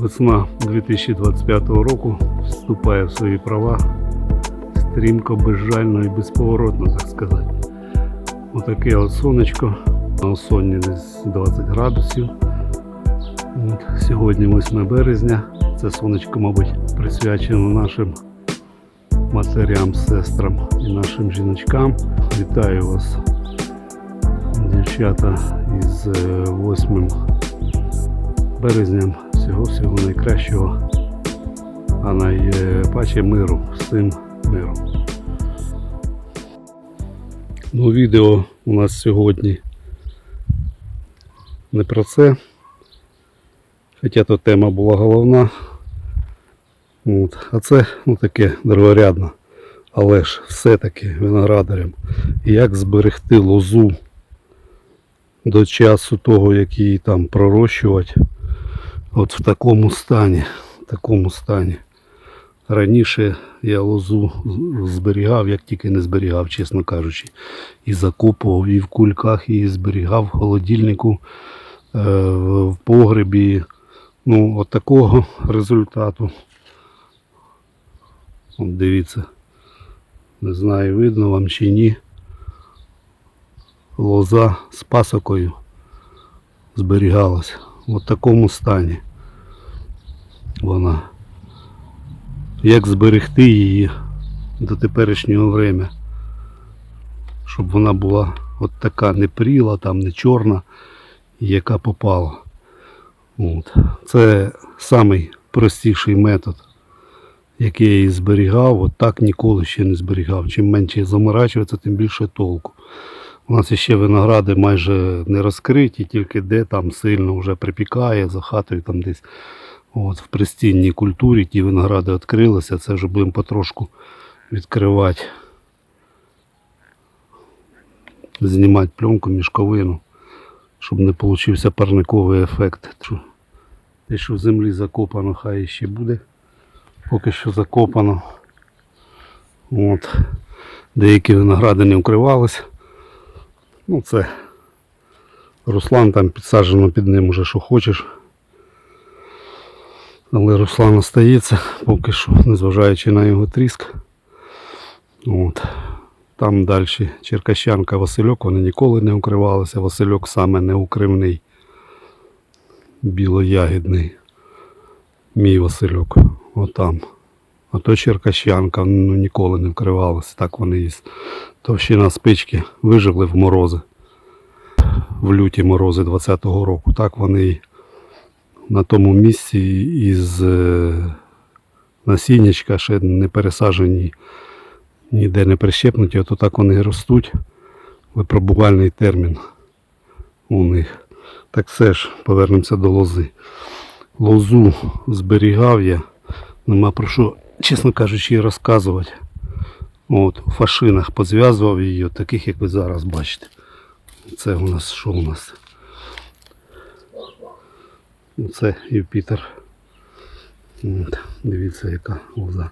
Весна 2025 року вступає в свої права стрімко, безжально і безповоротно, так сказати. Отаке от сонечко. На осонні десь 20 градусів. Сьогодні 8 березня. Це сонечко, мабуть, присвячено нашим матерям, сестрам і нашим жіночкам. Вітаю вас, дівчата, із е, 8 березням. Всього всього найкращого, а найпаче миру, всім миру. Ну, відео у нас сьогодні не про це. Хоча то тема була головна. От. А це ну, таке другорядно. Але ж все-таки виноградарям. Як зберегти лозу до часу того, як її там пророщувати. От в такому стані. В такому стані. Раніше я лозу зберігав, як тільки не зберігав, чесно кажучи. І закопував, і в кульках її зберігав в холодильнику, е, в погребі. Ну, от такого результату. От дивіться. Не знаю, видно вам чи ні. Лоза з пасокою зберігалася. В такому стані вона. Як зберегти її до теперішнього времени, щоб вона була от така не пріла, там не чорна, яка попала. От. Це самий простіший метод, який я її зберігав, от так ніколи ще не зберігав. Чим менше заморачується, тим більше толку. У нас ще виногради майже не розкриті, тільки де там сильно вже припікає, за хатою там десь. От, в пристінній культурі ті виногради відкрилися, це вже будемо потрошку відкривати. Знімати пленку, мішковину, щоб не получився парниковий ефект. Те, що в землі закопано, хай ще буде. Поки що закопано. От. Деякі виногради не укривалися. Ну це Руслан там підсаджено під ним уже що хочеш. Але Руслан остається поки що, незважаючи на його тріск. От. Там далі Черкащанка Васильок, вони ніколи не укривалися. Васильок саме неукривний, білоягідний. Мій Васильок. Отам. А то Черкащанка ну, ніколи не вкривалася. Так вони із товщина спички вижили в морози. В люті морози 20-го року. Так вони і на тому місці із е, насіннячка ще не пересаджені, ніде не прищепнуті, то так вони ростуть. Випробувальний термін у них. Так все ж, повернемося до лози. Лозу зберігав я, нема про що, чесно кажучи, розказувати. От, у фашинах позв'язував її, таких, як ви зараз бачите. Це у нас що у нас? Це Юпітер. От, дивіться, яка лоза.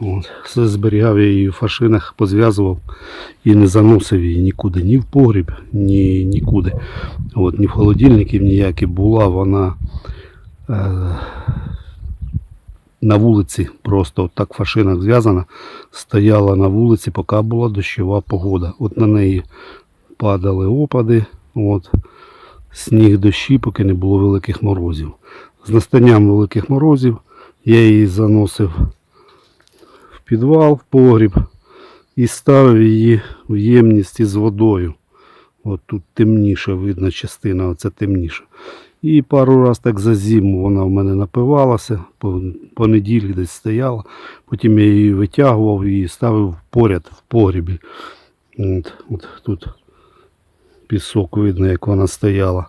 От. Все зберігав я її в фашинах, позв'язував і не заносив її нікуди, ні в погріб, ні нікуди. От, ні в холодильників ніякі була вона е, на вулиці, просто от так в фашинах зв'язана, стояла на вулиці, поки була дощова погода. От на неї падали опади. От сніг дощі, поки не було великих морозів. З настанням великих морозів я її заносив в підвал, в погріб і ставив її в ємність із водою. От тут темніше видно частина, оце темніше. І пару раз так за зиму вона в мене напивалася, по, по неділі десь стояла. Потім я її витягував і ставив поряд в погрібі. От, от тут пісок видно, як вона стояла.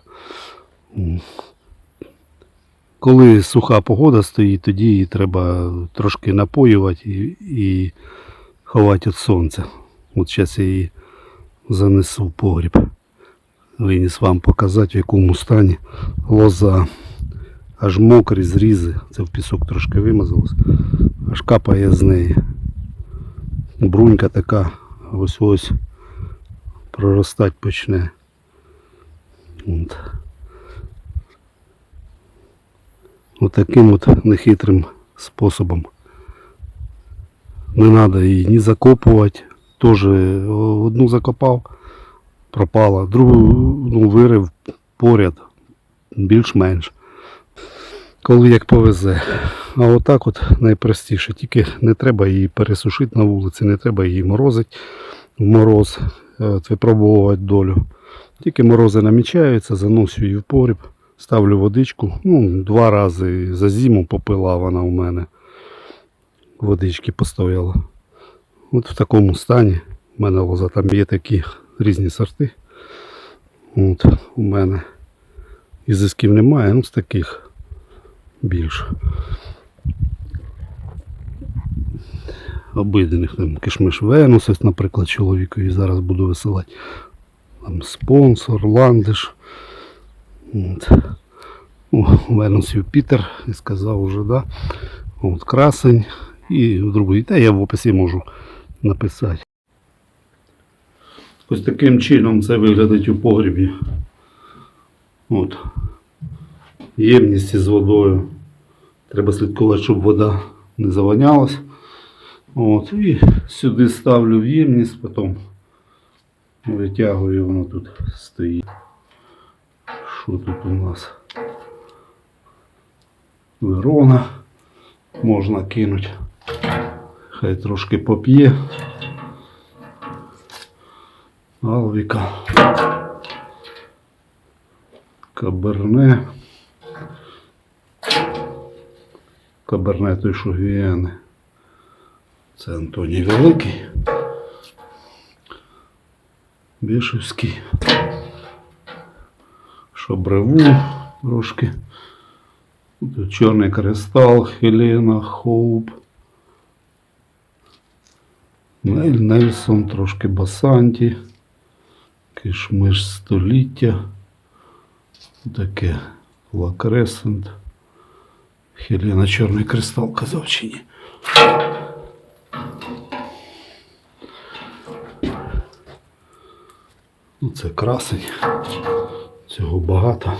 Коли суха погода стоїть, тоді її треба трошки напоювати і, і ховати від сонця. От зараз я її занесу в погріб. Виніс вам показати, в якому стані лоза. Аж мокрі зрізи. Це в пісок трошки вимазалось. Аж капає з неї. Брунька така ось ось проростати почне. От. Отаким от нехитрим способом. Не треба її ні закопувати. Теж одну закопав, пропала, другу ну, вирив поряд, більш-менш. Коли як повезе. А отак от найпростіше. Тільки не треба її пересушити на вулиці, не треба її морозити в мороз, е, от, випробовувати долю. Тільки морози намічаються, заношу її в погріб, ставлю водичку. Ну, два рази за зиму попила вона у мене. Водички постояла. От в такому стані. У мене лоза там є такі різні сорти. От у мене ізисків немає, ну з таких більше. Обидених там кишмиш Венус, наприклад, чоловікові зараз буду висилати. Там спонсор, ландиш. От. О, Венус Юпітер, я сказав уже, да. От красень і другий. Та я в описі можу написати. Ось таким чином це виглядить у погрібі. От. Ємність із водою. Треба слідкувати, щоб вода не завонялась. От. І сюди ставлю в ємність, потім витягую, воно тут стоїть. Що тут у нас? Верона можна кинути. Хай трошки поп'є. Алвіка. Каберне. Каберне той, що гвіяни. Це Антоній Великий. Бішевський. Шобреву трошки. Чорний кристал, Хелена, Хоуп. Нель Нельсон, трошки Басанті. Кишмиш століття. Таке Лакресент. Хелена Чорний кристал казав чи ні. Ну, це красень. Цього багато.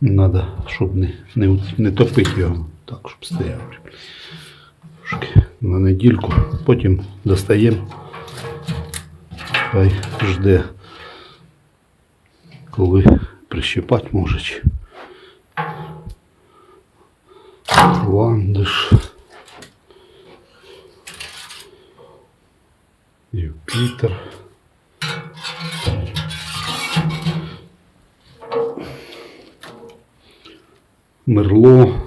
Надо, щоб не, не, не топити його, так, щоб стояв. Трошки на недільку, потім достаємо. Хай жде, коли прищипати може. чи. Ландиш. Юпітер. Мерло.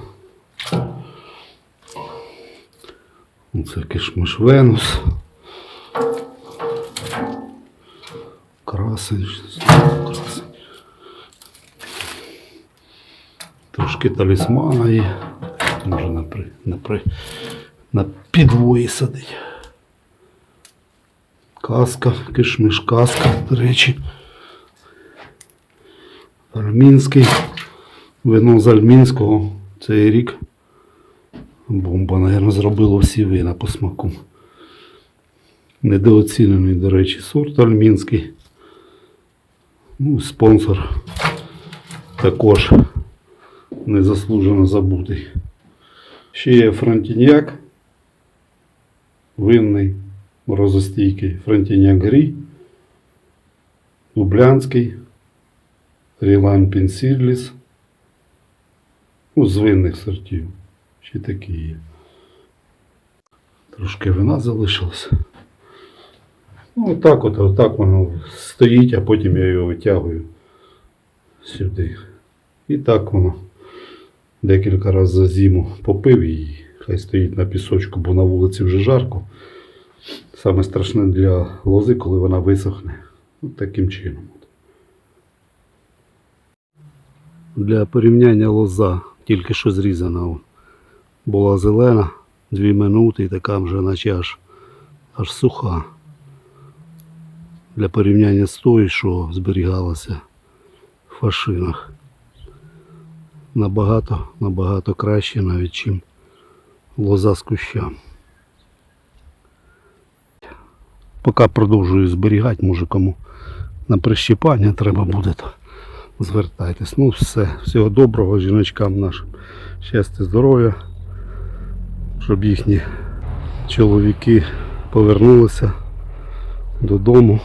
Це кишмиш Венус. Красень. Красень. Трошки талісмана є. Може на, при, на, при, на підвої садить. Каска, кишмиш каска, до речі. Армінський. Вино з Альмінського цей рік. Бомба, мабуть, зробила всі вина по смаку. Недооцінений, до речі, сорт Альмінський. Ну, спонсор також незаслужено забутий. Ще є Фронтіньяк. Винний, морозостійкий. Фронтіньяк Грі. Лублянський. Рілан Пенсірліс. Ну, з винних сортів. Ще такі є. Трошки вина залишилося. Ну, отак от, отак воно стоїть, а потім я його витягую сюди. І так воно декілька разів за зиму попив і хай стоїть на пісочку, бо на вулиці вже жарко. Саме страшне для лози, коли вона висохне. От таким чином. Для порівняння лоза тільки що зрізана. Була зелена, дві минути і така вже наче аж, аж суха. Для порівняння з тою, що зберігалася в фашинах. Набагато, набагато краще навіть, чим лоза з куща. Поки продовжую зберігати, може кому на прищіпання треба буде, то звертайтесь. Ну все, всього доброго жіночкам нашим. Щастя, здоров'я, щоб їхні чоловіки повернулися додому,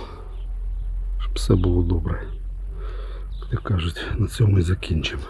щоб все було добре. Як кажуть, на цьому і закінчимо.